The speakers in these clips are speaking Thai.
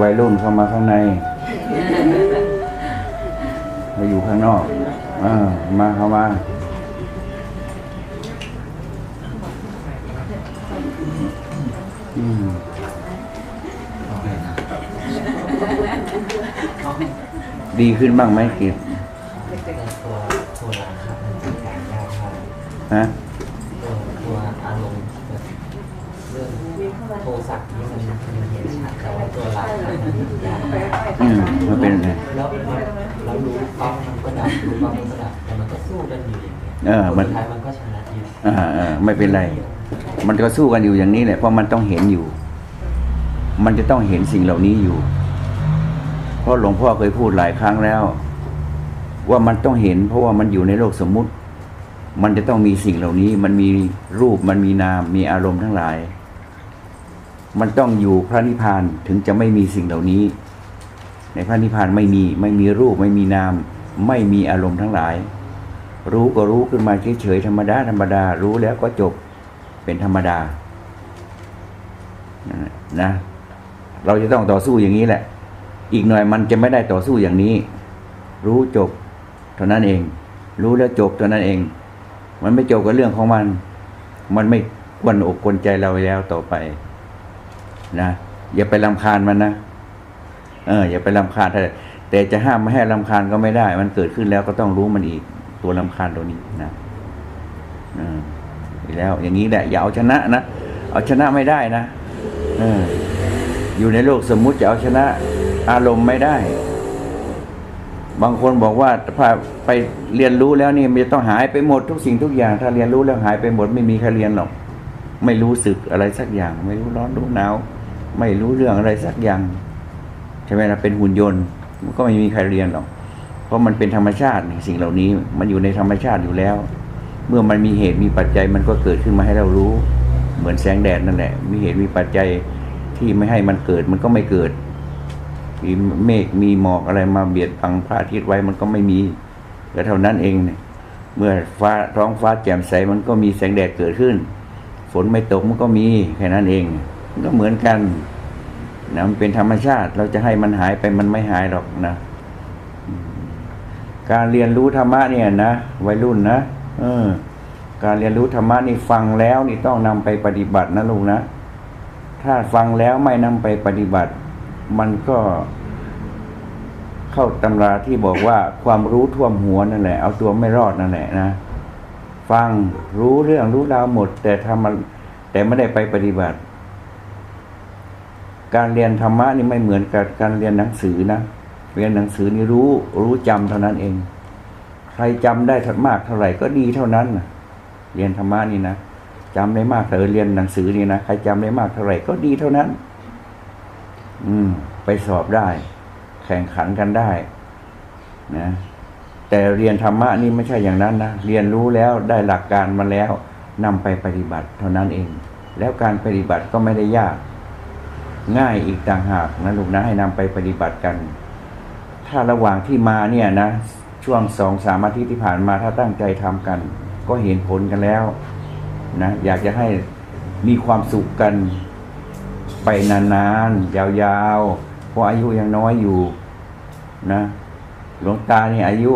วัยรุ่นเข้ามาข้างในมาอยู่ข้างนอกอมาเข้ามาอืมดีขึ้นบ้างไหมกิจตัวตัวหลังครับมันฮะ อืมมันเป็นไงแล้วแล้วแล้วรู้ปั๊บมันก็ดับรู้ปั๊บมันก็ดับแต่มันก็สู้กันอยู่อย่างเงี้ยเออมันสุดท้ายมันก็ชนะอยู่อ่าอ่าไม่เป็นไร มันก็สู้กันอยู่อย่างนี้แหละเพราะมันต้องเห็นอยู่ มันจะต้องเห็นสิ่งเหล่านี้อยู่ เพราะหลวงพ่อเคยพูดหลายครั้งแล้ว ว่ามันต้องเห็น เพราะว่ามันอยู่ในโลกสมมุติ มันจะต้องมีสิ่งเหล่านี้ มันมีรูปมันมีนามมีอารมณ์ทั้งหลาย มันต้องอยู่พระนิพพานถึงจะไม่มีสิ่งเหล่านี้ ในพระนิพพานไม่มีไม่มีรูปไม่มีนาม ไม่มีอารมณ์ทั้งหลาย รู้ก็รู้ขึ้นมาเฉยๆธรรมดาธรรมดารู้แล้วก็จบเป็นธรรมดานะ เราจะต้องต่อสู้อย่างนี้แหละ อีกหน่อยมันจะไม่ได้ต่อสู้อย่างนี้ รู้จบเท่านั้นเอง รู้แล้วจบเท่านั้นเอง มันไม่จบกับเรื่องของมัน มันไม่กวนอกกวนใจเราแล้วต่อไป นะอย่าไปลำคาญมันนะเออ อย่าไปลำคาญแต่แต่จะห้ามไม่ให้ลำคาญก็ไม่ได้ มันเกิดขึ้นแล้วก็ต้องรู้มันอีก ตัวลำคาญตัวนี้นะอืมอีแล้ว อย่างนี้แหละ อย่าเอาชนะนะเอาชนะไม่ได้นะเอออยู่ในโลกสมมุติจะเอาชนะ อารมณ์ไม่ได้ บางคนบอกว่าถ้าไปเรียนรู้แล้วนี่มันจะต้องหายไปหมดทุกสิ่งทุกอย่าง ถ้าเรียนรู้แล้วหายไปหมดไม่มีใครเรียนหรอก ไม่รู้สึกอะไรสักอย่าง ไม่รู้ร้อนรู้หนาว ไม่รู้เรื่องอะไรสักอย่างใช่ไหมนะเป็นหุ่นยนต์มันก็ไม่มีใครเรียนหรอก เพราะมันเป็นธรรมชาติสิ่งเหล่านี้มันอยู่ในธรรมชาติอยู่แล้ว เมื่อมันมีเหตุมีปัจจัยมันก็เกิดขึ้นมาให้เรารู้ เหมือนแสงแดดนั่นแหละ มีเหตุมีปัจจัยที่ไม่ให้มันเกิดมันก็ไม่เกิด มีเมฆมีหมอกอะไรมาเบียดบังพระอาทิตย์ไว้มันก็ไม่มีก็เท่านั้นเองเนี่ยเมื่อฟ้าท้องฟ้าแจ่มใสมันก็มีแสงแดดเกิดขึ้น ฝนไม่ตกมันก็มีแค่นั้นเอง ก็เหมือนกันนะมันเป็นธรรมชาติ เราจะให้มันหายไปมันไม่หายหรอกนะการเรียนรู้ธรรมะเนี่ยนะวัยรุ่นนะเออ การเรียนรู้ธรรมะนี่ฟังแล้วนี่ต้องนำไปปฏิบัตินะลุงนะถ้าฟังแล้วไม่นำไปปฏิบัติ มันก็เข้าตำราที่บอกว่าความรู้ท่วมหัวนั่นแหละ เอาตัวไม่รอดนั่นแหละนะฟังรู้เรื่องรู้ราวหมด แต่ทำมันแต่ไม่ได้ไปปฏิบัติ การเรียนธรรมะนี่ไม่เหมือนกับการเรียนหนังสือนะ เรียนหนังสือนี่รู้รู้จำเท่านั้นเอง ใครจำได้มากเท่าไหร่ก็ดีเท่านั้นนะเรียนธรรมะนี่นะจำได้มากแต่เรียนหนังสือนี่นะใครจำได้มากเท่าไหร่ก็ดีเท่านั้น อืม ไปสอบได้ แข่งขันกันได้ นะ แต่เรียนธรรมะนี่ไม่ใช่อย่างนั้นนะเรียนรู้แล้วได้หลักการมาแล้วนำไปปฏิบัติเท่านั้นเอง แล้วการปฏิบัติก็ไม่ได้ยาก ง่ายอีกต่างหากนะลูกนะให้นำไปปฏิบัติกัน ถ้าระหว่างที่มาเนี่ยนะ ช่วงสองสามอาทิตย์ที่ผ่านมาถ้าตั้งใจทำกัน ก็เห็นผลกันแล้วนะอยากจะให้มีความสุขกันไปนานๆ ยาวๆ เพราะอายุยังน้อยอยู่นะ หลวงตาเนี่ยอายุ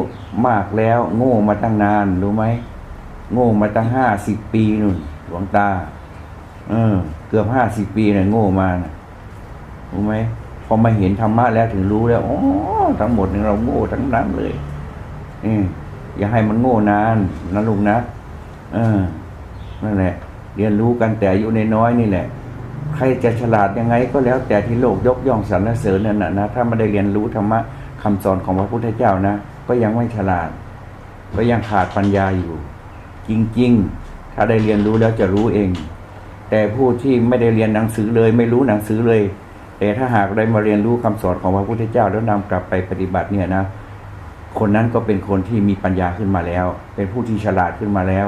มากแล้ว โง่มาตั้งนานรู้ไหมโง่มาตั้งห้าสิบปีนู่น หลวงตา เออ เกือบห้าสิบปีเนี่ยโง่มานะ รู้ไหมพอมาเห็นธรรมะแล้วถึงรู้แล้วอ๋อทั้งหมดนี่เราโง่ทั้งนั้นเลยอืมอย่าให้มันโง่นานนะลุงนะเออนั่นแหละ เรียนรู้กันแต่อายุน้อยนี่แหละ ใครจะฉลาดยังไง ก็แล้วแต่ที่โลกยกย่องสรรเสริญนั่นนะนะถ้าไม่ได้เรียนรู้ธรรมะคำสอนของพระพุทธเจ้านะก็ยังไม่ฉลาด ก็ยังขาดปัญญาอยู่ จริง ๆ ถ้าได้เรียนรู้แล้วจะรู้เอง แต่ผู้ที่ไม่ได้เรียนหนังสือเลย ไม่รู้หนังสือเลย แต่ถ้าหากได้มาเรียนรู้คำสอนของพระพุทธเจ้า แล้วนำกลับไปปฏิบัติเนี่ยนะ คนนั้นก็เป็นคนที่มีปัญญาขึ้นมาแล้ว เป็นผู้ที่ฉลาดขึ้นมาแล้ว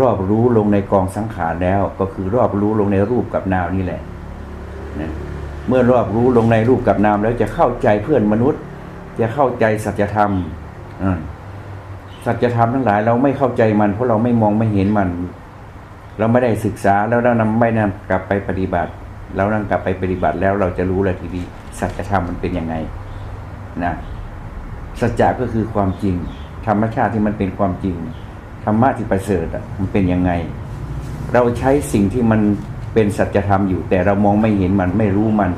รอบรู้ลงในกองสังขารแล้ว ก็คือรอบรู้ลงในรูปกับนามนี่แหละนะเมื่อรอบรู้ลงในรูปกับนามแล้วจะเข้าใจเพื่อนมนุษย์ จะเข้าใจสัจธรรมสัจธรรมทั้งหลายเราไม่เข้าใจมัน เพราะเราไม่มองไม่เห็นมัน เราไม่ได้ศึกษาแล้วเรานำไม่นำกลับไปปฏิบัติ เรานำกลับไปปฏิบัติแล้วเราจะรู้เลยทีนี้สัจธรรมมันเป็นยังไงนะสัจจะก็คือความจริง ธรรมชาติที่มันเป็นความจริงธรรมะที่ประเสริฐมันเป็นยังไง เราใช้สิ่งที่มันเป็นสัจธรรมอยู่ แต่เรามองไม่เห็นมันไม่รู้มัน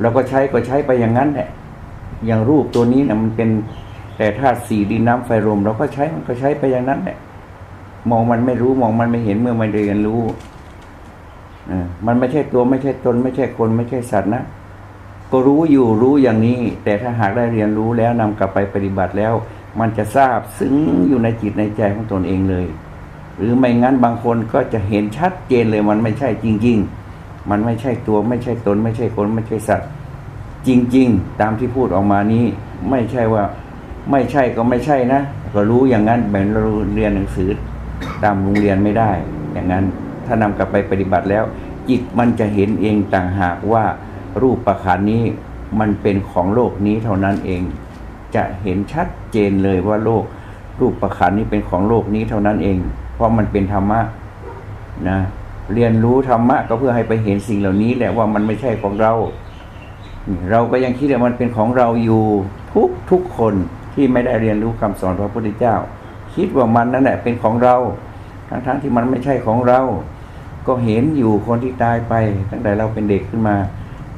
เราก็ใช้ก็ใช้ไปอย่างนั้นแหละอย่างรูปตัวนี้นะมันเป็นแต่ธาตุสี่ดินน้ำไฟลมเราก็ใช้มันก็ใช้ไปอย่างนั้นแหละมองมันไม่รู้มองมันไม่เห็นเมื่อมันเรียนรู้ มันไม่ใช่ตัวไม่ใช่ตน ไม่ใช่คนไม่ใช่สัตว์นะ ก็รู้อยู่รู้อย่างนี้ แต่ถ้าหากได้เรียนรู้แล้วนำกลับไปปฏิบัติแล้ว มันจะทราบซึ้งอยู่ในจิตในใจของตนเองเลย หรือไม่งั้นบางคนก็จะเห็นชัดเจนเลยมันไม่ใช่จริง ๆ มันไม่ใช่ตัวไม่ใช่ตน ไม่ใช่คนไม่ใช่สัตว์จริง ๆ ตามที่พูดออกมานี้ ไม่ใช่ว่าไม่ใช่ก็ไม่ใช่นะ ก็รู้อย่างนั้นแบบเราเรียนหนังสือตามโรงเรียนไม่ได้อย่างนั้น ถ้านำกลับไปปฏิบัติแล้ว จิตมันจะเห็นเองต่างหากว่ารูปประคันนี้มันเป็นของโลกนี้เท่านั้นเอง จะเห็นชัดเจนเลยว่าโลก รูปประคันนี้เป็นของโลกนี้เท่านั้นเอง เพราะมันเป็นธรรมะนะเรียนรู้ธรรมะก็เพื่อให้ไปเห็นสิ่งเหล่านี้แหละว่ามันไม่ใช่ของเรา เราก็ยังคิดว่ามันเป็นของเราอยู่ทุกทุกคนที่ไม่ได้เรียนรู้คำสอนพระพุทธเจ้า คิดว่ามันนั่นแหละเป็นของเรา ทั้งๆทที่มันไม่ใช่ของเรา ก็เห็นอยู่คนที่ตายไป ตั้งแต่เราเป็นเด็กขึ้นมา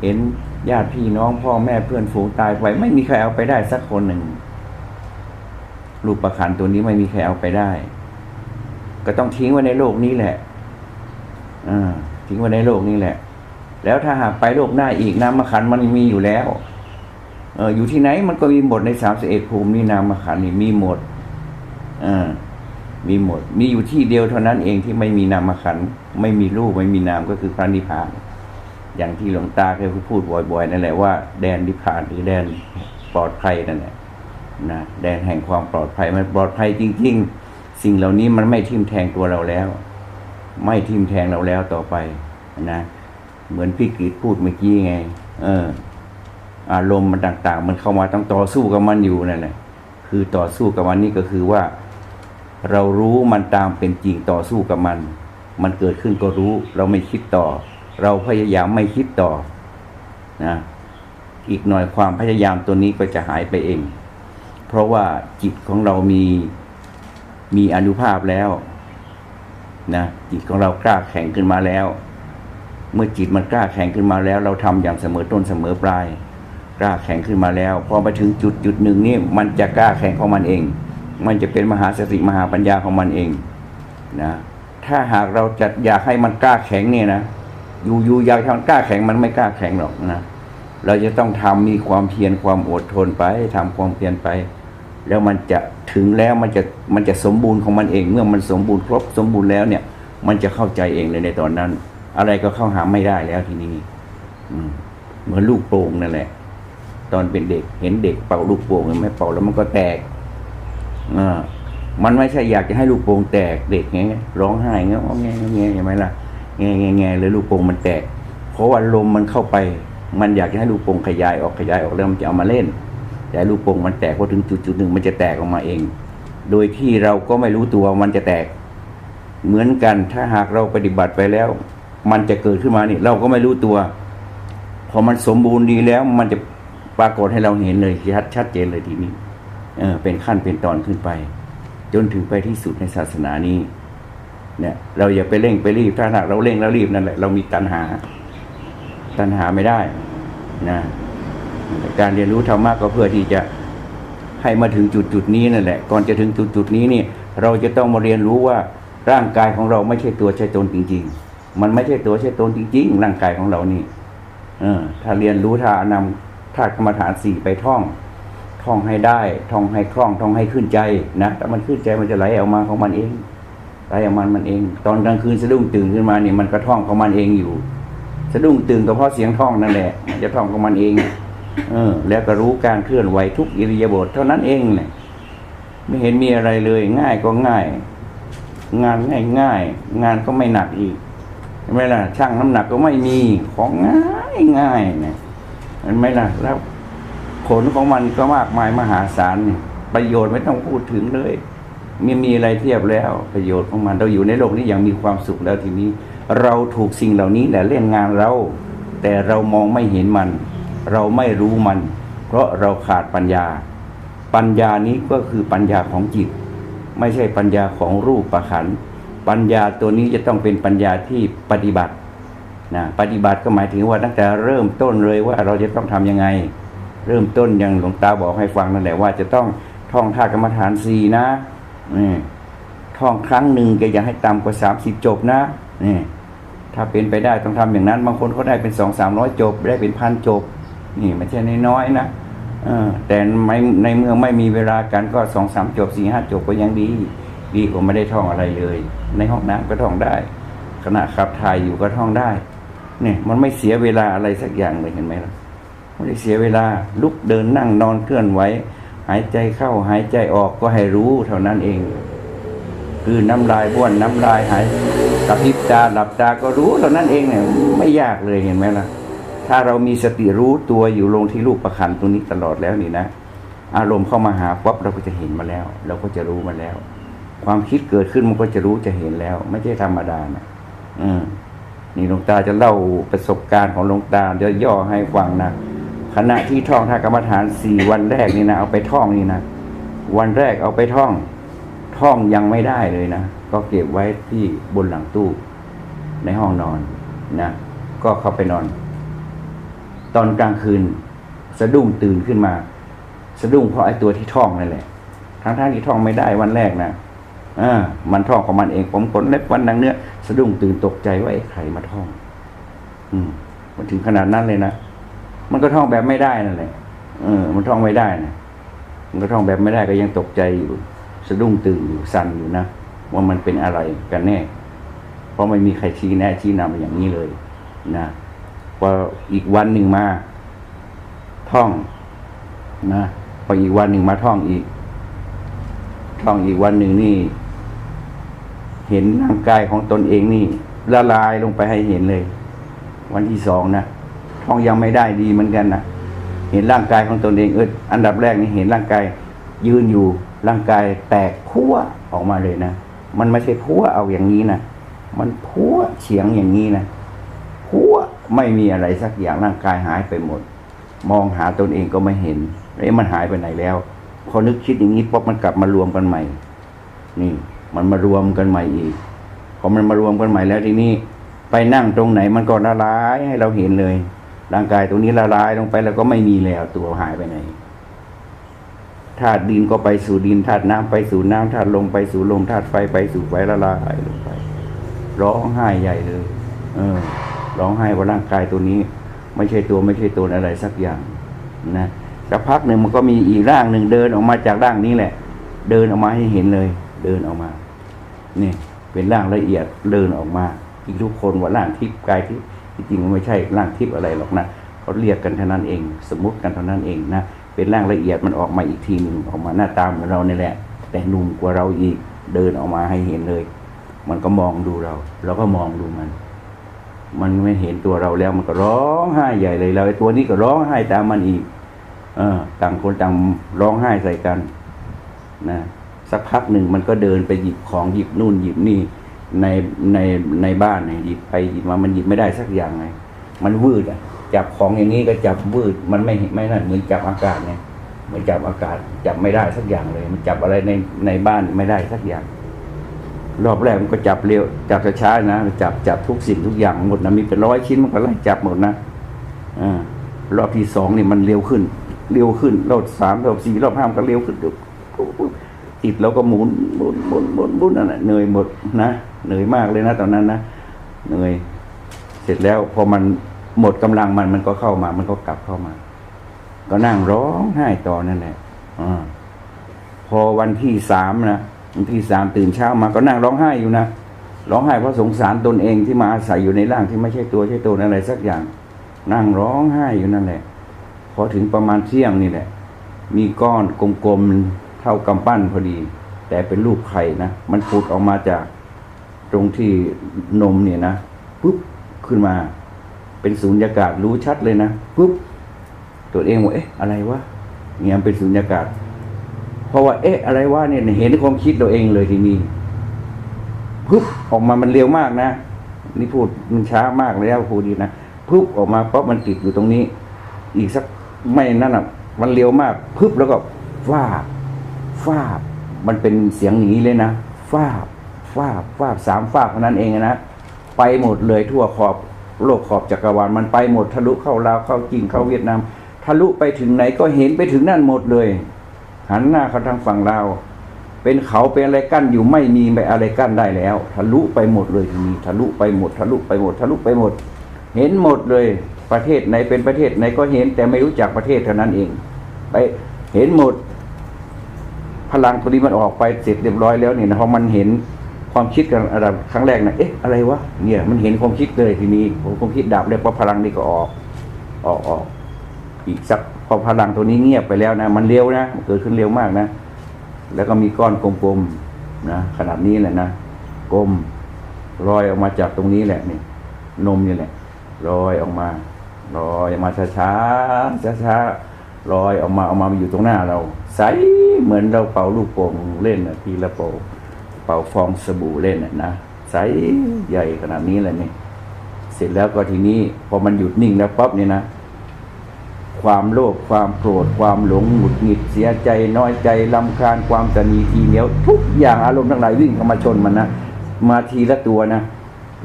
เห็นญาติพี่น้องพ่อแม่เพื่อนฝูงตายไป ไม่มีใครเอาไปได้สักคนหนึ่งรูปประคันตัวนี้ไม่มีใครเอาไปได้ ก็ต้องทิ้งไว้ในโลกนี้แหละอ่าทิ้งไว้ในโลกนี้แหละ แล้วถ้าหากไปโลกหน้าอีกนามขันมันมีอยู่แล้ว เอออยู่ที่ไหนมันก็มีหมดในสามสิบเอ็ดภูมินี่นามขันนี่มีหมดอ่ามีหมด มีอยู่ที่เดียวเท่านั้นเองที่ไม่มีนามขันธ์ ไม่มีรูปไม่มีนามก็คือพระนิพพาน อย่างที่หลวงตาเคยพูดบ่อยๆนั่นแหละว่าแดนนิพพานหรือแดนปลอดภัยนั่นแหละนะแดนแห่งความปลอดภัยมันปลอดภัยจริง ๆ สิ่งเหล่านี้มันไม่ทิ่มแทงตัวเราแล้ว ไม่ทิ่มแทงเราแล้วต่อไปนะเหมือนพี่กฤษพูดเมื่อกี้ไง เออ อารมณ์มันต่าง ๆ มันเข้ามาต้องต่อสู้กับมันอยู่นั่นแหละคือต่อสู้กับมันนี่ก็คือว่า เรารู้มันตามเป็นจริงต่อสู้กับมัน มันเกิดขึ้นก็รู้ เราไม่คิดต่อ เราพยายามไม่คิดต่อนะอีกหน่อยความพยายามตัวนี้ก็จะหายไปเอง เพราะว่าจิตของเรามีมีอนุภาพแล้วนะจิตของเรากล้าแข็งขึ้นมาแล้ว เมื่อจิตมันกล้าแข็งขึ้นมาแล้ว เราทำอย่างเสมอต้นเสมอปลาย กล้าแข็งขึ้นมาแล้วพอมาถึงจุดจุดหนึ่งนี่มันจะกล้าแข็งของมันเอง มันจะเป็นมหาสติมหาปัญญาของมันเองนะ ถ้าหากเราจะอยากให้มันกล้าแข็งเนี่ยนะอยู่อยู่อยากทำกล้าแข็งมันไม่กล้าแข็งหรอกนะเราจะต้องทำมีความเพียรความอดทนไปทำความเพียรไป แล้วมันจะถึงแล้วมันจะมันจะสมบูรณ์ของมันเอง เมื่อมันสมบูรณ์ครบสมบูรณ์แล้วเนี่ย มันจะเข้าใจเองเลยในตอนนั้น อะไรก็เข้าหาไม่ได้แล้วทีนี้อืเหมือนลูกโป่งนั่นแหละ ตอนเป็นเด็กเห็นเด็กเป่าลูกโป่งไม่เป่าแล้วมันก็แตกอ่า มันไม่ใช่อยากจะให้ลูกโป่งแตกเด็กไงร้องไห้เงี้ยงงงอแงเห็นไหมล่ะแงแงแงเลยลูกโป่งมันแตก เพราะว่าลมมันเข้าไป มันอยากจะให้ลูกโป่งขยายออกขยายออกแล้วมันจะเอามาเล่น แต่ลูกโป่งมันแตกพอถึงจุดจุดหนึ่งมันจะแตกออกมาเอง โดยที่เราก็ไม่รู้ตัวมันจะแตก เหมือนกันถ้าหากเราปฏิบัติไปแล้ว มันจะเกิดขึ้นมานี่ เราก็ไม่รู้ตัว พอมันสมบูรณ์ดีแล้วมันจะปรากฏให้เราเห็นเลยชัดชัดเจนเลยทีนี้ เออเป็นขั้นเป็นตอนขึ้นไป จนถึงไปที่สุดในศาสนานี้เนี่ยเราอย่าไปเร่งไปรีบถ้าหากเราเร่งแล้วรีบนั่นแหละเรามีตัณหา ตัณหาไม่ได้นะการเรียนรู้ธรรมะก็เพื่อที่จะให้มาถึงจุดจุดนี้นั่นแหละ ก่อนจะถึงจุดจุดนี้นี่ เราจะต้องมาเรียนรู้ว่าร่างกายของเราไม่ใช่ตัวใช่ตนจริง ๆ มันไม่ใช่ตัวใช่ตนจริง ๆ ร่างกายของเรานี่ เออ ถ้าเรียนรู้ถ้านำถ้ากรรมฐานสี่ไปท่อง ท่องให้ได้ท่องให้คล่องท่องให้ขึ้นใจนะถ้ามันขึ้นใจมันจะไหลออกมาของมันเองไหลออกมามันเอง ตอนกลางคืนสะดุ้งตื่นขึ้นมาเนี่ยมันก็ท่องของมันเองอยู่ สะดุ้งตื่นก็เพราะเสียงท่องนั่นแหละมันจะท่องของมันเอง เออ แล้วก็รู้การเคลื่อนไหวทุกอิริยาบถเท่านั้นเองเนี่ยไม่เห็นมีอะไรเลย ง่ายก็ง่าย งานง่ายง่ายงานก็ไม่หนักอีกเห็นไหมล่ะช่างน้ำหนักก็ไม่มีของง่ายง่ายเนี่ยเห็นไหมล่ะแล้ว ผลของมันก็มากมายมหาศาลเนี่ยประโยชน์ไม่ต้องพูดถึงเลยม่มีอะไรเทียบแล้วประโยชน์ของมันเราอยู่ในโลกนี้อย่างมีความสุขแล้วทีนี้ เราถูกสิ่งเหล่านี้แหละเล่นงานเรา แต่เรามองไม่เห็นมัน เราไม่รู้มัน เพราะเราขาดปัญญา ปัญญานี้ก็คือปัญญาของจิต ไม่ใช่ปัญญาของรูปประขันปัญญาตัวนี้จะต้องเป็นปัญญาที่ปฏิบัตินะปฏิบัติก็หมายถึงว่าตั้งแต่เริ่มต้นเลยว่าเราจะต้องทำยังไง เริ่มต้นอย่างหลวงตาบอกให้ฟังนั่นแหละว่าจะต้องท่องท่ากรรมฐานสี่นะนี่ท่องครั้งหนึ่งแกอย่าให้ต่ำกว่าสามสิบจบนะนี่ถ้าเป็นไปได้ต้องทำอย่างนั้น บางคนเขาได้เป็นสองสามร้อยจบ ได้เป็นพันจบ นี่ไม่ใช่น้อยๆนะเอแต่ไม่ในเมื่อไม่มีเวลากันก็สองสามจบสี่ห้าจบก็ยังดี ดีกว่าไม่ได้ท่องอะไรเลย ในห้องน้ำก็ท่องได้ ขณะขับถ่ายอยู่ก็ท่องได้ เนี่ย มันไม่เสียเวลาอะไรสักอย่างเลยเห็นไหมล่ะ ไม่ได้เสียเวลาลุกเดินนั่งนอนเคลื่อนไหวหายใจเข้าหายใจออกก็ให้รู้เท่านั้นเอง คือน้ำลายบ้วนน้ำลายหายกระพริบตาหลับตาก็รู้เท่านั้นเองเนี่ยไม่ยากเลยเห็นไหมล่ะ ถ้าเรามีสติรู้ตัวอยู่ลงที่รูปประคันตัวนี้ตลอดแล้วนี่นะ อารมณ์เข้ามาหาปั๊บเราก็จะเห็นมาแล้ว เราก็จะรู้มาแล้ว ความคิดเกิดขึ้นมันก็จะรู้จะเห็นแล้ว ไม่ใช่ธรรมดานะอืมนี่หลวงตาจะเล่าประสบการณ์ของหลวงตาเดี๋ยวย่อให้ฟังนะ ขณะที่ท่องท่ากรรมฐานสี่วันแรกนี่นะเอาไปท่องนี่นะวันแรกเอาไปท่อง ท่องยังไม่ได้เลยนะก็เก็บไว้ที่บนหลังตู้ ในห้องนอนนะก็เข้าไปนอน ตอนกลางคืน สะดุ้งตื่นขึ้นมา สะดุ้งเพราะไอ้ตัวที่ท่องนั่นแหละทั้งท่ที่ท่องไม่ได้วันแรกนะอ่ามันท่องของมันเองผมขนเล็บวันดังเนื้อสะดุ้งตื่นตกใจว่าไอ้ใครมาท่อง อืมมันถึงขนาดนั้นเลยนะ มันก็ท่องแบบไม่ได้นั่นแหละเออ มันท่องไม่ได้นะมันก็ท่องแบบไม่ได้ก็ยังตกใจอยู่ สะดุ้งตื่นอยู่สั่นอยู่นะว่ามันเป็นอะไรกันแน่ เพราะไม่มีใครชี้แน่ชี้นำอย่างนี้เลย นะพออีกวันหนึ่งมา ท่องนะพออีกวันหนึ่งมาท่องอีก ท่องอีกวันหนึ่งนี่ เห็นร่างกายของตนเองนี่ ละลายลงไปให้เห็นเลย วันที่สองนะ องยังไม่ได้ดีเหมือนกันนะเห็นร่างกายของตนเองเอออันดับแรกนี่เห็นร่างกายยืนอยู่ร่างกายแตกพั่วออกมาเลยนะมันไม่ใช่พั่วเอาอย่างนี้นะมันพั่วเฉียงอย่างนี้นะพั่วไม่มีอะไรสักอย่างร่างกายหายไปหมด มองหาตนเองก็ไม่เห็นเอ๊ะมันหายไปไหนแล้วพอนึกคิดอย่างนี้ปุ๊บมันกลับมารวมกันใหม่ นี่ มันมารวมกันใหม่อีกพอมันมารวมกันใหม่แล้วทีนี้ไปนั่งตรงไหนมันก็ละลายให้เราเห็นเลย ร่างกายตรงนี้ละลายลงไปแล้วก็ไม่มีแล้วตัวหายไปไหนธาตุดินก็ไปสู่ดินธาตุน้ำไปสู่น้ำธาตุลมไปสู่ลมธาตุไฟไปสู่ไฟละลายลงไป ร้องไห้ใหญ่เลย เออ ร้องไห้ว่าร่างกายตัวนี้ ไม่ใช่ตัวไม่ใช่ตนอะไรสักอย่างนะสักพักหนึ่งมันก็มีอีกร่างหนึ่งเดินออกมาจากร่างนี้แหละ เดินออกมาให้เห็นเลย เดินออกมานี่เป็นร่างละเอียดเดินออกมา อีกทุกคนว่าร่างทิพย์กายทิพย์ ที่จริงมันไม่ใช่ร่างทิพย์อะไรหรอกนะเขาเรียกกันเท่านั้นเอง สมมติกันเท่านั้นเองนะเป็นร่างละเอียดมันออกมาอีกทีหนึ่งออกมาหน้าตาเหมือนเรานี่แหละ แต่หนุ่มกว่าเราอีกเดินออกมาให้เห็นเลย มันก็มองดูเรา เราก็มองดูมัน มันไม่เห็นตัวเราแล้วมันก็ร้องไห้ใหญ่เลยเราไอ้ตัวนี้ก็ร้องไห้ตามมันอีก เออ ต่างคนต่างร้องไห้ใส่กัน นะสักพักหนึ่งมันก็เดินไปหยิบของหยิบนู่นหยิบนี่ ในในในบ้านเนี่ยหยิบไปหยิบมามันหยิบไม่ได้สักอย่างไง มันวืดอะ จับของอย่างนี้ก็จับวืดมันไม่ไม่นั่นเหมือนจับอากาศไงเหมือนจับอากาศ จับไม่ได้สักอย่างเลย มันจับอะไรในในบ้านไม่ได้สักอย่าง รอบแรกมันก็จับเร็วจับช้าๆนะจับจับทุกสิ่งทุกอย่างหมดนะมีเป็นร้อยชิ้นมันก็ไล่จับหมดนะอ่ารอบที่สองนี่มันเร็วขึ้น เร็วขึ้นรอบสามรอบสี่รอบห้ามันก็เร็วขึ้น ติดแล้วก็หมุนหมุนหมุนหมุนหมุนนั่นแหละเหนื่อยหมดนะเหนื่อยมากเลยนะตอนนั้นนะเหนื่อยเสร็จแล้วพอมันหมดกำลังมันมันก็เข้ามา มันก็กลับเข้ามา ก็นั่งร้องไห้ต่อนั่นแหละอพอวันที่สามนะวันที่สามตื่นเช้ามาก็นั่งร้องไห้อยู่นะร้องไห้เพราะสงสารตนเองที่มาอาศัยอยู่ในร่างที่ไม่ใช่ตัวใช่ตนอะไรสักอย่าง นั่งร้องไห้อยู่นั่นแหละพอถึงประมาณเที่ยงนี่แหละ มีก้อนกลมๆ เท่ากำปั้นพอดี แต่เป็นรูปไข่นะมันผุดออกมาจากตรงที่นมเนี่ยนะปุ๊บขึ้นมา เป็นศูนยากาศรู้ชัดเลยนะปุ๊บตัวเองว่าเอ๊ะอะไรวะเนี่ยเป็นศูนยากาศ เพราะว่า เอ๊ะ อะไรวะเนี่ยเห็นความคิดตัวเองเลยทีนี้ปุ๊บออกมามันเร็วมากนะนี่พูดมันช้ามากแล้วพูดดีนะพึบออกมาเพราะมันติดอยู่ตรงนี้ อีกสักไม่นั่นอะ มันเร็วมากพึบแล้วก็ฟา ฟาบ มันเป็นเสียงอย่างนี้เลยนะฟาบฟาบฟาบสามฟาบเท่านั้นเองนะไปหมดเลยทั่วขอบโลกขอบจักรวาลมันไปหมดทะลุเข้าลาวเข้าจีนเข้าเวียดนามทะลุไปถึงไหนก็เห็นไปถึงนั่นหมดเลย หันหน้าเข้าทางฝั่งลาวเป็นเขาเป็นอะไรกั้นอยู่ไม่มีอะไรกั้นได้แล้ว ทะลุไปหมดเลยทีนี้ทะลุไปหมด ทะลุไปหมด ทะลุไปหมด เห็นหมดเลย ประเทศไหนเป็นประเทศไหนก็เห็นแต่ไม่รู้จักประเทศเท่านั้นเอง ไปเห็นหมด พลังตัวนี้มันออกไปเสร็จเรียบร้อยแล้วเนี่ยนะพอมันเห็นความคิดกันอะไรครั้งแรกนะเอ๊ะอะไรวะเนี่ยมันเห็นความคิดเลยทีนี้ผมความคิดดับเลยเพราะพลังนี้ก็ออกออกออกอีกสักพอพลังตัวนี้เงียบไปแล้วนะ มันเร็วนะมันเกิดขึ้นเร็วมากนะ แล้วก็มีก้อนกลมๆนะขนาดนี้แหละนะกลมลอยออกมาจากตรงนี้แหละนี่นมนี่แหละลอยออกมาลอยออกมาช้าๆช้าๆ ลอยออกมาออกมาอยู่ตรงหน้าเรา ใสเหมือนเราเป่าลูกโป่งเล่นนะทีละเป่าเป่าฟองสบู่เล่นน่ะนะใสใหญ่ขนาดนี้เลยนี่เสร็จแล้วก็ทีนี้พอมันหยุดนิ่งแล้วปั๊บเนี่ยนะความโลภความโกรธความหลงหงุดหงิดเสียใจน้อยใจลำคาญความตนีทีเหนียว ทุกอย่างอารมณ์ทั้งหลายวิ่งเข้ามาชนมันนะมาทีละตัวนะ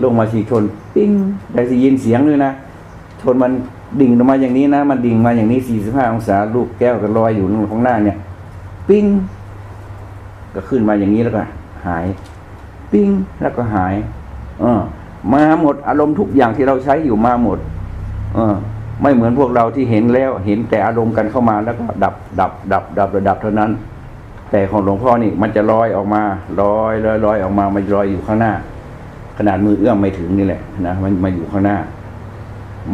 ลงมาทีชน ปิ้งได้ยินเสียงด้วยนะชนมัน ดิ่งลงมาอย่างนี้นะ มันดิ่งมาอย่างนี้45องศาลูกแก้วก็ลอยอยู่ข้างหน้าเนี่ย ปิ้ง ก็ขึ้นมาอย่างนี้แล้วก็ หาย ปิ้งแล้วก็หาย เออ มาหมดอารมณ์ทุกอย่างที่เราใช้อยู่มาหมด เออ ไม่เหมือนพวกเราที่เห็นแล้ว เห็นแต่อารมณ์กันเข้ามาแล้วก็ดับ ดับ ดับ ดับดับเท่านั้น แต่ของหลวงพ่อนี่ มันจะลอยออกมาลอยลอยลอยออกมามันลอยอยู่ข้างหน้า ขนาดมือเอื้อมไม่ถึงนี่แหละนะมันมาอยู่ข้างหน้า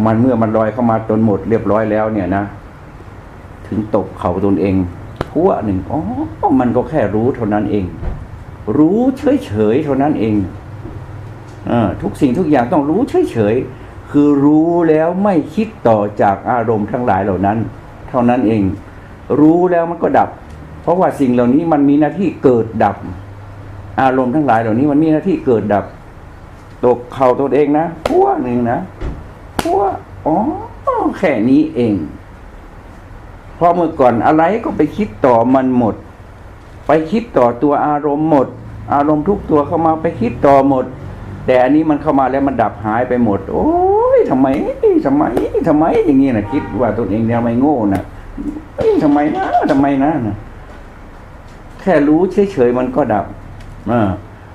มันเมื่อมันลอยเข้ามาจนหมดเรียบร้อยแล้วเนี่ยนะ ถึงตกเขาตนเองพัวหนึ่งอ๋อมันก็แค่รู้เท่านั้นเอง รู้เฉยเฉยๆเท่านั้นเองอทุกสิ่งทุกอย่างต้องรู้เฉยเฉยๆคือรู้แล้วไม่คิดต่อจากอารมณ์ทั้งหลายเหล่านั้น เท่านั้นเอง รู้แล้วมันก็ดับ เพราะว่าสิ่งเหล่านี้มันมีหน้าที่เกิดดับ อารมณ์ทั้งหลายเหล่านี้มันมีหน้าที่เกิดดับ ตกเข่าตัวเองนะพัวหนึ่งนะ พัวอ๋อแค่นี้เอง เพราะเมื่อก่อนอะไรก็ไปคิดต่อมันหมด ไปคิดต่อตัวอารมณ์หมด อารมณ์ทุกตัวเข้ามาไปคิดต่อหมด แต่อันนี้มันเข้ามาแล้วมันดับหายไปหมด โอ้ยทำไมทำไมทำไมอย่างนี้นะคิดว่าตัวเองเนี่ยไม่โง่นะเอ้ยทำไมนะทำไมนะนะแค่รู้เฉยๆมันก็ดับอ่า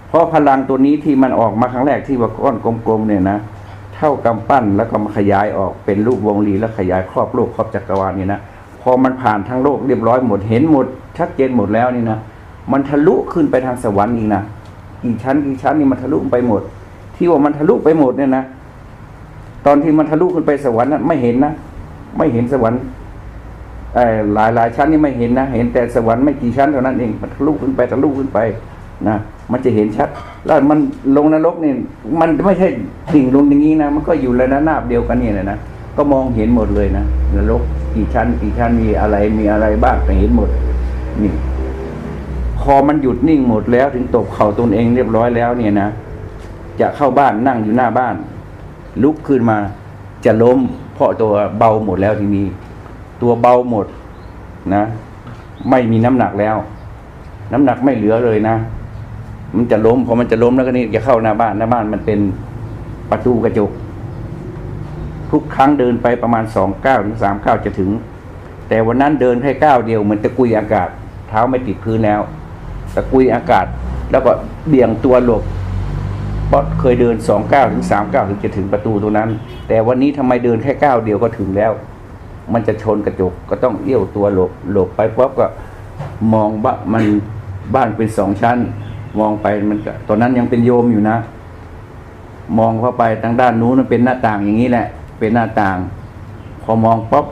เพราะพลังตัวนี้ที่มันออกมาครั้งแรกที่ว่าก้อนกลมๆเนี่ยนะ ท่ากำปั้นแล้วก็มาขยายออกเป็นรูปวงรีแล้วขยายครอบโลกครอบจักรวาลนี่นะพอมันผ่านทั้งโลกเรียบร้อยหมดเห็นหมด ชัดเจนหมดแล้วนี่นะมันทะลุขึ้นไปทางสวรรค์อีกนะกี่ชั้นกี่ชั้นนี่มันทะลุไปหมด ที่ว่ามันทะลุไปหมดเนี่ยนะตอนที่มันทะลุขึ้นไปสวรรค์นั้นไม่เห็นนะไม่เห็นสวรรค์หลายหลายชั้นนี่ไม่เห็นนะเห็นแต่สวรรค์ไม่กี่ชั้นเท่านั้นเองมันทะลุขึ้นไปทะลุขึ้นไปนะ มันจะเห็นชัด แล้วมันลงนรกนี่ มันไม่ใช่ดิ่งลงอย่างนี้นะ มันก็อยู่ระนาบเดียวกันนี่แหละนะ ก็มองเห็นหมดเลยนะนรกกี่ชั้นกี่ชั้นมีอะไรมีอะไรบ้างก็เห็นหมด นี่ พอมันหยุดนิ่งหมดแล้วถึงตบเข่าตนเองเรียบร้อยแล้วเนี่ยนะจะเข้าบ้านนั่งอยู่หน้าบ้าน ลุกขึ้นมาจะล้ม เพราะตัวเบาหมดแล้วทีนี้ ตัวเบาหมดนะ ไม่มีน้ำหนักแล้ว น้ำหนักไม่เหลือเลยนะ มันจะล้มพอมันจะล้มแล้วก็นี่จะเข้าหน้าบ้านหน้าบ้านมันเป็นประตูกระจก ทุกครั้งเดินไปประมาณสองเก้าถึงสามเก้าจะถึง แต่วันนั้นเดินแค่ก้าวเดียวเหมือนตะกุยอากาศ เท้าไม่ติดพื้นแล้วตะกุยอากาศ แล้วก็เบี่ยงตัวหลบเพราะเคยเดินสองเก้าถึงสามเก้าถึงจะถึงประตูตรงนั้น แต่วันนี้ทำไมเดินแค่ก้าวเดียวก็ถึงแล้ว มันจะชนกระจกก็ต้องเอี้ยวตัวหลบหลบไปปั๊บก็มองบ้ามันบ้านเป็นสองชั้น มองไปมันตอนนั้นยังเป็นโยมอยู่นะ มองเข้าไปทางด้านนู้นมันเป็นหน้าต่างอย่างนี้แหละ เป็นหน้าต่าง พอมองปั๊บ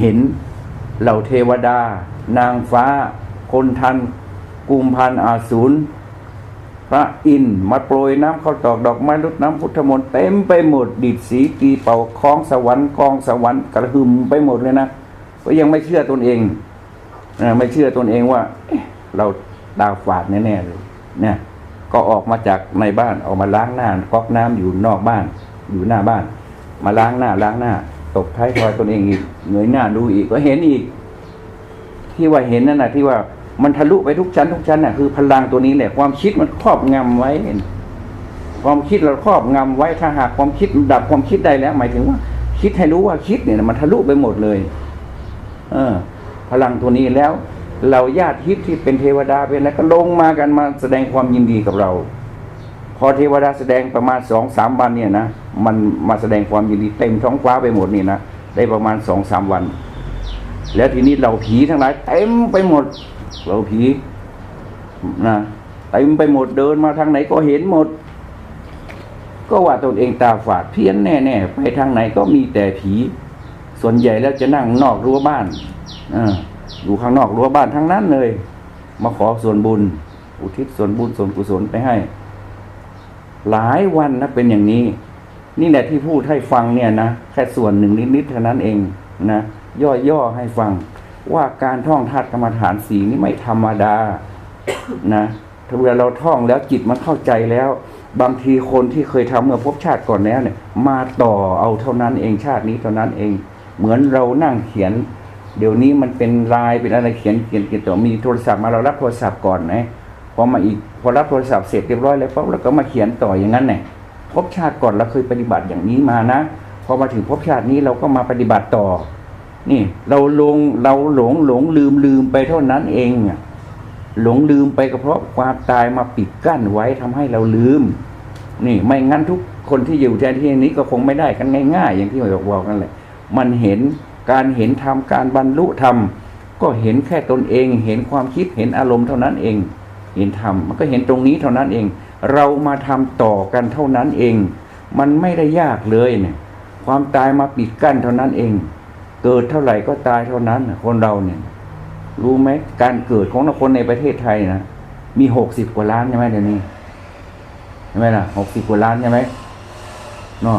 เห็นเหล่าเทวดา นางฟ้า คนทันกุมพันอาสูรพระอินทร์มาโปรยน้ำข้าวตอกดอกไม้รดน้ำพุทธมนต์เต็มไปหมดดิดสีกีเป่าคล้องสวรรค์กองสวรรค์กระหึ่มไปหมดเลยนะก็ยังไม่เชื่อตนเองไม่เชื่อตนเองว่าเรา ดาวฝาดแน่ๆเลยเนี่ยก็ออกมาจากในบ้านออกมาล้างหน้าก๊อกน้ำอยู่นอกบ้าน อยู่หน้าบ้าน มาล้างหน้าล้างหน้าตบท้ายทอยตนเองอีกเงยหน้าดูอีกก็เห็นอีก ที่ว่าเห็นนั่นนะที่ว่ามันทะลุไปทุกชั้นทุกชั้นน่ะคือพลังตัวนี้แหละความคิดมันครอบงำไว้ ความคิดเราครอบงำไว้ถ้าหากความคิดดับความคิดได้แล้ว หมายถึงว่า คิดให้รู้ว่าคิดเนี่ยมันทะลุไปหมดเลย เออ พลังตัวนี้แล้ว เราญาติฮิตที่เป็นเทวดาเป็นอะไรก็ลงมากันมาแสดงความยินดีกับเรา พอเทวดาแสดงประมาณสองสามวันเนี่ยนะมันมาแสดงความยินดีเต็มท้องฟ้าไปหมดนี่นะได้ประมาณสองสามวัน แล้วทีนี้เราผีทั้งหลายเต็มไปหมดเราผีนะเต็มไปหมดเดินมาทางไหนก็เห็นหมด ก็ว่าตนเองตาฝาดเพี้ยนแน่ๆไปทางไหนก็มีแต่ผี ส่วนใหญ่แล้วจะนั่งนอกรั้วบ้านอ่า อยู่ข้างนอกรั้วบ้านทั้งนั้นเลย มาขอส่วนบุญ อุทิศส่วนบุญส่วนกุศลไปให้ หลายวันนะเป็นอย่างนี้ นี่แหละที่พูดให้ฟังเนี่ยนะแค่ส่วนหนึ่งนิดๆเท่านั้นเองนะย่อๆให้ฟัง ว่าการท่องธาตุกรรมฐานสีนี่ไม่ธรรมดา นะถ้าเวลาเราท่องแล้วจิตมันเข้าใจแล้ว บางทีคนที่เคยทำเมื่อพบชาติก่อนแล้วเนี่ย มาต่อเอาเท่านั้นเองชาตินี้เท่านั้นเอง เหมือนเรานั่งเขียน เดี๋ยวนี้มันเป็นลายเป็นอะไรเขียนเขียนเขียนต่อมีโทรศัพท์มาเรารับโทรศัพท์ก่อนนะพอมาอีกพอรับโทรศัพท์เสร็จเรียบร้อยแล้วปั๊บเราก็มาเขียนต่ออย่างนั้นเนี่ยพบชาติก่อนเราเคยปฏิบัติอย่างนี้มานะพอมาถึงพบชาตินี้เราก็มาปฏิบัติต่อ นี่ เราลงเราหลงหลงลืมลืมไปเท่านั้นเองหลงลืมไปก็เพราะความตายมาปิดกั้นไว้ทำให้เราลืม นี่ ไม่งั้นทุกคนที่อยู่แทนที่นี้ก็คงไม่ได้กันง่าย ๆ อย่างที่บอบอกนั่นแหละมันเห็น การเห็นธรรมการบรรลุธรรมก็เห็นแค่ตนเอง เห็นความคิดเห็นอารมณ์เท่านั้นเอง เห็นธรรมมันก็เห็นตรงนี้เท่านั้นเอง เรามาทำต่อกันเท่านั้นเอง มันไม่ได้ยากเลยเนี่ยความตายมาปิดกั้นเท่านั้นเอง เกิดเท่าไหร่ก็ตายเท่านั้นคนเราเนี่ย รู้ไหมการเกิดของคนในประเทศไทยนะมีหกสิบกว่าล้านใช่ไหมเดี๋ยวนี้ใช่ไหมล่ะหกสิบกว่าล้านใช่ไหมเนาะ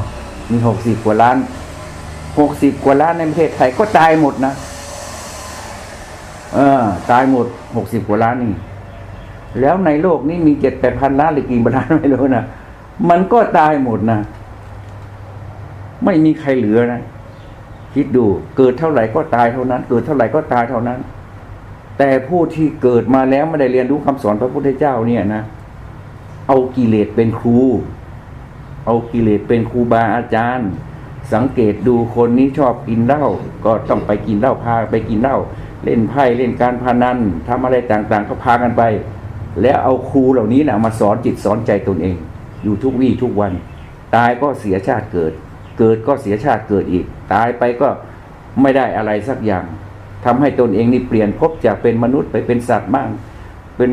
มีหกสิบกว่าล้าน หกสิบกว่าล้านในประเทศไทยก็ตายหมดนะ เออ ตายหมดหกสิบกว่าล้านนี่ แล้วในโลกนี้มีเจ็ดแปดพันล้านหรือกี่พันล้านไม่รู้นะ มันก็ตายหมดนะ ไม่มีใครเหลือนะ คิดดูเกิดเท่าไหร่ก็ตายเท่านั้น เกิดเท่าไหร่ก็ตายเท่านั้น แต่ผู้ที่เกิดมาแล้วไม่ได้เรียนรู้คำสอนพระพุทธเจ้าเนี่ยนะ เอากิเลสเป็นครู เอากิเลสเป็นครูบาอาจารย์ สังเกตดูคนนี้ชอบกินเหล้าก็ต้องไปกินเหล้าพาไปกินเหล้าเล่นไพ่เล่นการพนันทำอะไรต่างๆ ก็พากันไป แล้วเอาครูเหล่านี้นะมาสอนจิตสอนใจตนเอง อยู่ทุกวี่ทุกวัน ตายก็เสียชาติเกิด เกิดก็เสียชาติเกิดอีก ตายไปก็ไม่ได้อะไรสักอย่างทำให้ตนเองนี่เปลี่ยนภพจากเป็นมนุษย์ไปเป็นสัตว์บ้าง เป็น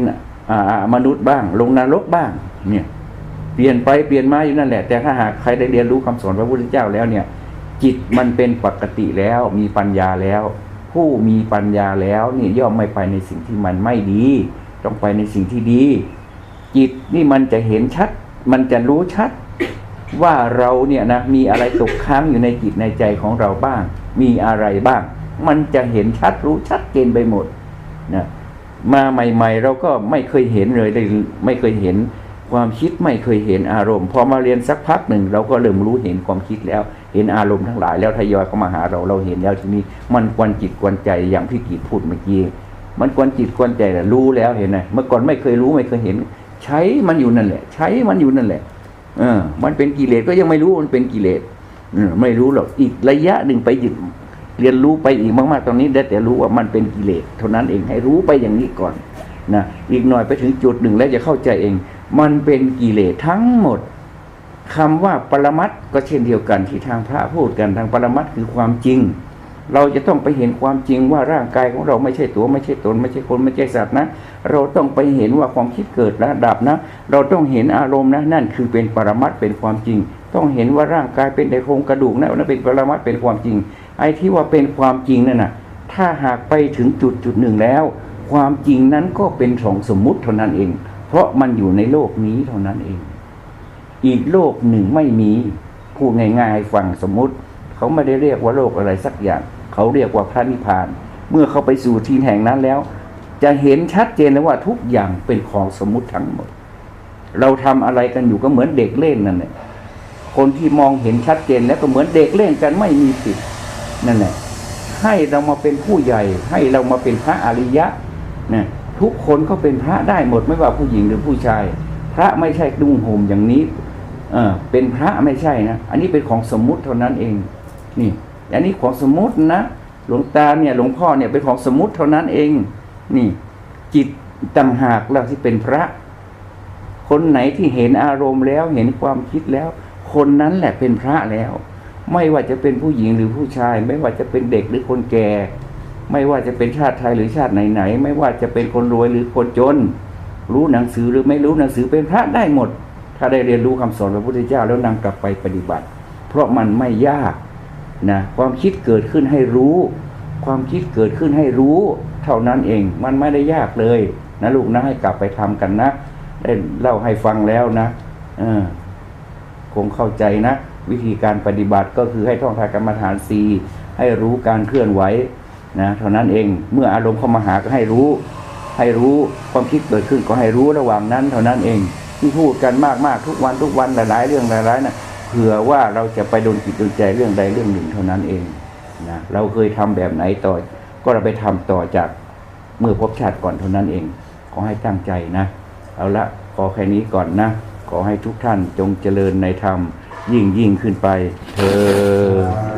มนุษย์บ้าง ลงนรกบ้างเนี่ย เปลี่ยนไปเปลี่ยนมาอยู่นั่นแหละ แต่ถ้าหากใครได้เรียนรู้คำสอนพระพุทธเจ้าแล้วเนี่ย จิตมันเป็นปกติแล้วมีปัญญาแล้ว ผู้มีปัญญาแล้วนี่ย่อมไม่ไปในสิ่งที่มันไม่ดี ต้องไปในสิ่งที่ดี จิตนี่มันจะเห็นชัด มันจะรู้ชัด ว่าเราเนี่ยนะมีอะไรตกค้างอยู่ในจิตในใจของเราบ้าง มีอะไรบ้าง มันจะเห็นชัดรู้ชัดเจนไปหมดนะมาใหม่ ๆ เราก็ไม่เคยเห็นเลยไม่เคยเห็น ความคิดไม่เคยเห็นอารมณ์พอมาเรียนสักพักหนึ่งเราก็เริ่มรู้เห็นความคิดแล้ว เห็นอารมณ์ทั้งหลายแล้วทยอยเข้ามาหาเราเราเห็นแล้วทีนี้มันกวนจิตกวนใจอย่างพี่กีดพูดเมื่อกี้มันกวนจิตกวนใจแหละรู้แล้วเห็นไหมเมื่อก่อนไม่เคยรู้ไม่เคยเห็น ใช้มันอยู่นั่นแหละ ใช้มันอยู่นั่นแหละเออ มันเป็นกิเลสก็ยังไม่รู้มันเป็นกิเลสเออไม่รู้หรอกอีกระยะหนึ่งไปยึดเรียนรู้ไปอีกมากๆตอนนี้ได้แต่รู้ว่ามันเป็นกิเลสเท่านั้นเองให้รู้ไปอย่างนี้ก่อนนะอีกหน่อยไปถึงจุดหนึ่งแล้วจะเข้าใจเอง มันเป็นกิเลสทั้งหมดคำว่าปรมัตก็เช่นเดียวกันที่ทางพระพูดกันทางปรมัตคือความจริง เราจะต้องไปเห็นความจริงว่าร่างกายของเราไม่ใช่ตัวไม่ใช่ตน ไม่ใช่คนไม่ใช่สัตว์นะ เราต้องไปเห็นว่าความคิดเกิดและดับนะ เราต้องเห็นอารมณ์นะนั่นคือเป็นปรมัตเป็นความจริง ต้องเห็นว่าร่างกายเป็นแต่โครงกระดูกนะนั่นเป็นปรมัตเป็นความจริง ไอ้ที่ว่าเป็นความจริงนั่นน่ะถ้าหากไปถึงจุดจุดหนึ่งแล้ว ความจริงนั้นก็เป็นของสมมุติเท่านั้นเอง เพราะมันอยู่ในโลกนี้เท่านั้นเอง อีกโลกหนึ่งไม่มีพูดง่ายๆฟังสมมติ เขาไม่ได้เรียกว่าโลกอะไรสักอย่าง เขาเรียกว่าพระนิพพาน เมื่อเขาไปสู่ที่แห่งนั้นแล้ว จะเห็นชัดเจนเลยว่าทุกอย่างเป็นของสมมติทั้งหมด เราทำอะไรกันอยู่ก็เหมือนเด็กเล่นนั่นแหละคนที่มองเห็นชัดเจนแล้วก็เหมือนเด็กเล่นกันไม่มีผิดนั่นแหละให้เรามาเป็นผู้ใหญ่ ให้เรามาเป็นพระอริยะนะ ทุกคนก็เป็นพระได้หมดไม่ว่าผู้หญิงหรือผู้ชาย พระไม่ใช่ดุ้งห่มอย่างนี้เออเป็นพระไม่ใช่นะ อันนี้เป็นของสมมุติเท่านั้นเอง นี่ อันนี้ของสมมุตินะ หลวงตาเนี่ย หลวงพ่อเนี่ยเป็นของสมมุติเท่านั้นเอง นี่ จิตต่างหากแล้วที่เป็นพระ คนไหนที่เห็นอารมณ์แล้วเห็นความคิดแล้ว คนนั้นแหละเป็นพระแล้ว ไม่ว่าจะเป็นผู้หญิงหรือผู้ชาย ไม่ว่าจะเป็นเด็กหรือคนแก่ ไม่ว่าจะเป็นชาติไทยหรือชาติไหนๆไม่ว่าจะเป็นคนรวยหรือคนจน รู้หนังสือหรือไม่รู้หนังสือเป็นพระได้หมด ถ้าได้เรียนรู้คำสอนพระพุทธเจ้าแล้วนำกลับไปปฏิบัติ เพราะมันไม่ยากนะความคิดเกิดขึ้นให้รู้ ความคิดเกิดขึ้นให้รู้ เท่านั้นเองมันไม่ได้ยากเลยนะลูกนะให้กลับไปทำกันนะได้เล่าให้ฟังแล้วนะเออคงเข้าใจนะ วิธีการปฏิบัติก็คือให้ท่องทากรรมฐานสีให้รู้การเคลื่อนไหว นะเท่านั้นเองเมื่ออารมณ์เข้ามาหาก็ให้รู้ ให้รู้ความคิดเกิดขึ้นก็ให้รู้ระหว่างนั้น เท่านั้นเองที่พูดกันมากมากๆทุกวันทุกวันหลายๆเรื่องหลายๆนะเผื่อว่าเราจะไปโดนจิตโดนใจเรื่องใดเรื่องหนึ่งเท่านั้นเองนะเราเคยทำแบบไหนต่อ ก็เราไปทำต่อจากเมื่อพบชาติก่อนเท่านั้นเองขอให้ตั้งใจนะเอาละขอแค่นี้ก่อนนะขอให้ทุกท่านจงเจริญในธรรมยิ่งยิ่งขึ้นไปเธอ